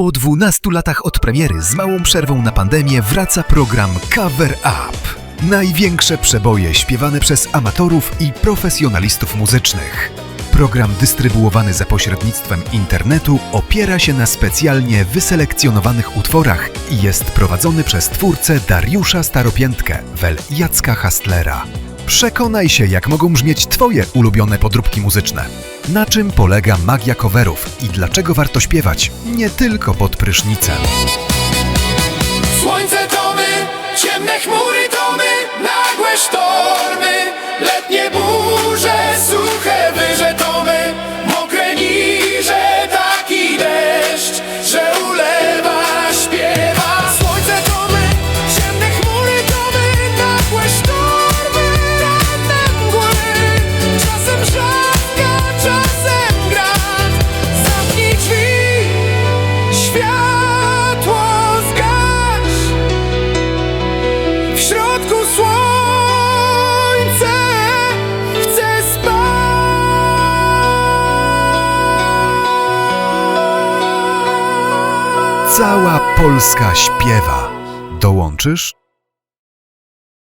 Po 12 latach od premiery z małą przerwą na pandemię wraca program Cover Up. Największe przeboje śpiewane przez amatorów i profesjonalistów muzycznych. Program dystrybuowany za pośrednictwem internetu opiera się na specjalnie wyselekcjonowanych utworach i jest prowadzony przez twórcę Dariusza Staropiętkę, wel Jacka Hastlera. Przekonaj się, jak mogą brzmieć Twoje ulubione podróbki muzyczne. Na czym polega magia coverów i dlaczego warto śpiewać nie tylko pod prysznicem. Cała Polska śpiewa. Dołączysz?